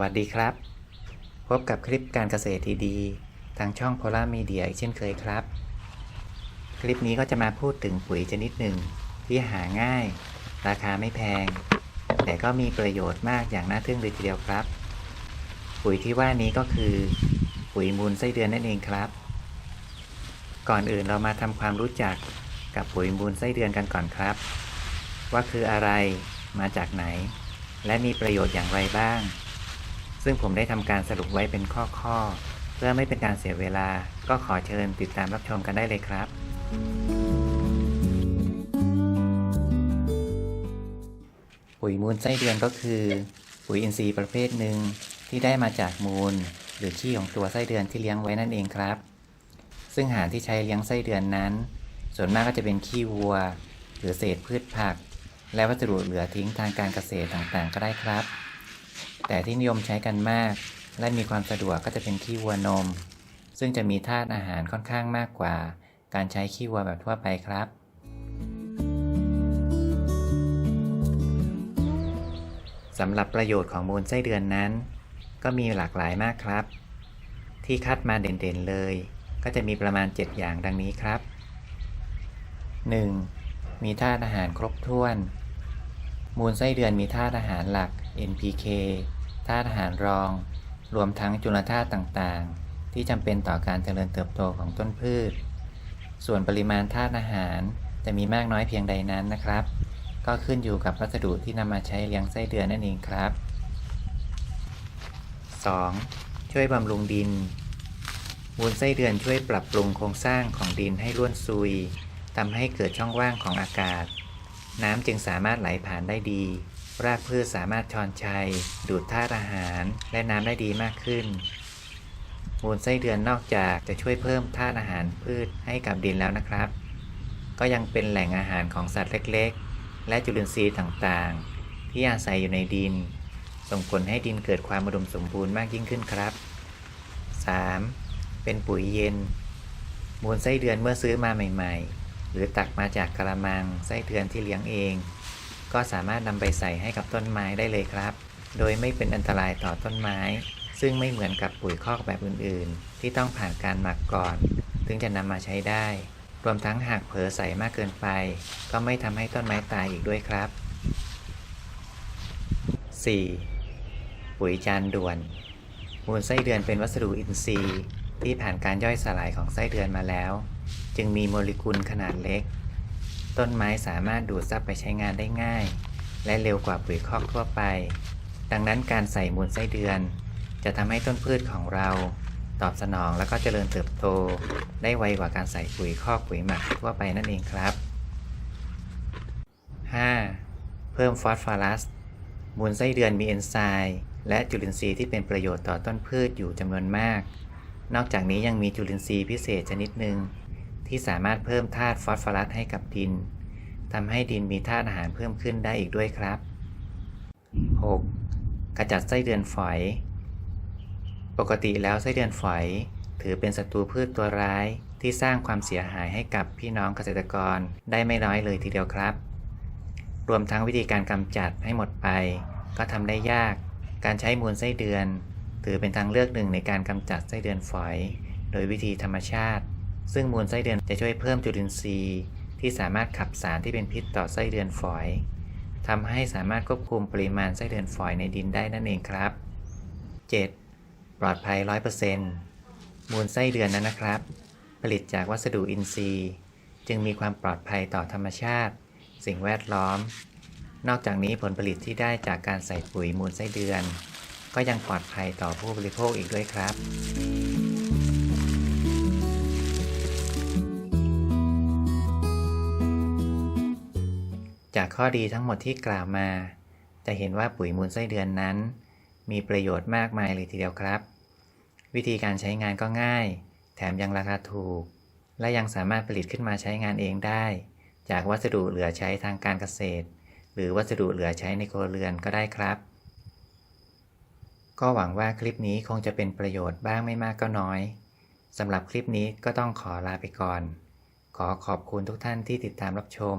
วัสดีครับ พบกับคลิปการเกษตรดีๆทางช่องโพล่ามีเดียอีกเช่นเคยครับ คลิปนี้ก็จะมาพูดถึงปุ๋ยชนิดหนึ่งที่หาง่าย ราคาไม่แพง แต่ก็มีประโยชน์มากอย่างน่าทึ่งเลยทีเดียวครับ ปุ๋ยที่ว่านี้ก็คือ ปุ๋ยมูลไส้เดือนนั่นเองครับ ก่อนอื่นเรามาทำความรู้จักกับปุ๋ยมูลไส้เดือนกันก่อนครับ ว่าคืออะไรมาจากไหน และมีประโยชน์อย่างไรบ้าง ซึ่งผมได้ทำการสรุปไว้เป็นข้อๆ เพื่อไม่เป็นการเสียเวลา ก็ขอเชิญติดตามรับชมกันได้เลยครับ ปุ๋ยมูลไส้เดือนก็คือ ปุ๋ยอินทรีย์ประเภทหนึ่งที่ได้มาจากมูล หรือขี้ของตัวไส้เดือนที่เลี้ยงไว้นั่นเองครับ ซึ่งอาหารที่ใช้เลี้ยงไส้เดือนนั้น ส่วนมากก็จะเป็นขี้วัว หรือเศษพืชผัก และวัสดุเหลือทิ้งทางการเกษตรต่างๆ ก็ได้ครับ แต่ที่นิยมใช้กันมาก และมีความสะดวกก็จะเป็นขี้วัวนม ซึ่งจะมีธาตุอาหารค่อนข้างมากกว่า การใช้ขี้วัวแบบทั่วไปครับ สำหรับประโยชน์ของมูลไส้เดือนนั้น ก็มีหลากหลายมากครับ ที่คัดมาเด่นๆเลย ก็จะมีประมาณ 7 อย่างดังนี้ครับ 1. มีธาตุอาหารครบถ้วน มูลไส้เดือนมีธาตุอาหารหลัก NPK ธาตุอาหารรอง รวมทั้งจุลธาตุต่างๆ ที่จำเป็นต่อการเจริญเติบโตของต้นพืช ส่วนปริมาณธาตุอาหารจะมีมากน้อยเพียงใดนั้นนะครับ ก็ขึ้นอยู่กับวัสดุที่นำมาใช้เลี้ยงไส้เดือนนั่นเองครับ 2. ช่วยบำรุงดินมูลไส้เดือนช่วยปรับปรุงโครงสร้างของดินให้ร่วนซุยทำให้เกิดช่องว่างของอากาศ น้ำจึงสามารถไหลผ่านได้ดี รากพืชสามารถชอนชัย ดูดธาตุอาหาร และน้ำได้ดีมากขึ้น มูลไส้เดือนนอกจากจะช่วยเพิ่มธาตุอาหารพืชให้กับดินแล้วนะครับ ก็ยังเป็นแหล่งอาหารของสัตว์เล็กๆ และจุลินทรีย์ต่างๆ ที่อาศัยอยู่ในดิน ส่งผลให้ดินเกิดความอุดมสมบูรณ์มากยิ่งขึ้นครับ 3. เป็นปุ๋ยเย็น มูลไส้เดือนเมื่อซื้อมาใหม่ ๆ หรือตักมาจากกระมังไส้เดือนที่เลี้ยงเอง ก็สามารถนำไปใส่ให้กับต้นไม้ได้เลยครับ โดยไม่เป็นอันตรายต่อต้นไม้ ซึ่งไม่เหมือนกับปุ๋ยคอกแบบอื่น ๆ ที่ต้องผ่านการหมักก่อน ถึงจะนำมาใช้ได้ รวมทั้งหากเผลอใส่มากเกินไป ก็ไม่ทำให้ต้นไม้ตายอีกด้วยครับ 4. ปุ๋ยจานด่วน มูลไส้เดือนเป็นวัสดุอินทรีย์ ที่ผ่านการย่อยสลายของไส้เดือนมาแล้ว จึงมีโมเลกุลขนาดเล็ก ต้นไม้สามารถดูดซับไปใช้งานได้ง่าย และเร็วกว่าปุ๋ยคอกทั่วไป ดังนั้นการใส่มูลไส้เดือน จะทำให้ต้นพืชของเรา ตอบสนองแล้วก็เจริญเติบโต ได้ไวกว่าการใส่ปุ๋ยคอกปุ๋ยหมักทั่วไปนั่นเองครับ 5. เพิ่มฟอสฟอรัสมูลไส้เดือนมีเอนไซม์และจุลินทรีย์ที่เป็นประโยชน์ต่อต้นพืชอยู่จำนวนมาก นอกจากนี้ยังมีจุลินทรีย์พิเศษชนิดหนึ่ง ที่สามารถเพิ่มธาตุฟอสฟอรัสให้กับดินทำให้ดินมีธาตุอาหารเพิ่มขึ้นได้อีกด้วยครับ 6. กระจัดไส้เดือนฝอย ปกติแล้วไส้เดือนฝอย ถือเป็นศัตรูพืชตัวร้ายที่สร้างความเสียหายให้กับพี่น้องเกษตรกรได้ไม่น้อยเลยทีเดียวครับ รวมทั้งวิธีการกำจัดให้หมดไป ก็ทำได้ยาก การใช้มูลไส้เดือน ถือเป็นทางเลือกหนึ่งในการกำจัดไส้เดือนฝอย โดยวิธีธรรมชาติ ซึ่งมูลไส้เดือนจะช่วยเพิ่มจุลินทรีย์ ที่สามารถขับสารที่เป็นพิษต่อไส้เดือนฝอยทำให้สามารถควบคุมปริมาณไส้เดือนฝอยในดินได้นั่นเองครับ 7. ปลอดภัย 100%มูลไส้เดือนนั้นนะครับ ผลิตจากวัสดุอินทรีย์ จึงมีความปลอดภัยต่อธรรมชาติ สิ่งแวดล้อม นอกจากนี้ผลผลิตที่ได้จากการใส่ปุ๋ยมูลไส้เดือน ก็ยังปลอดภัยต่อผู้บริโภคอีกด้วยครับ จากข้อดีทั้งหมดที่กล่าวมา จะเห็นว่าปุ๋ยมูลไส้เดือนนั้น มีประโยชน์มากมายเลยทีเดียวครับ วิธีการใช้งานก็ง่าย แถมยังราคาถูก และยังสามารถผลิตขึ้นมาใช้งานเองได้ จากวัสดุเหลือใช้ทางการเกษตร หรือวัสดุเหลือใช้ในครัวเรือนก็ได้ครับ ก็หวังว่าคลิปนี้คงจะเป็นประโยชน์บ้างไม่มากก็น้อยสำหรับคลิปนี้ก็ต้องขอลาไปก่อน ขอขอบคุณทุกท่านที่ติดตามรับชม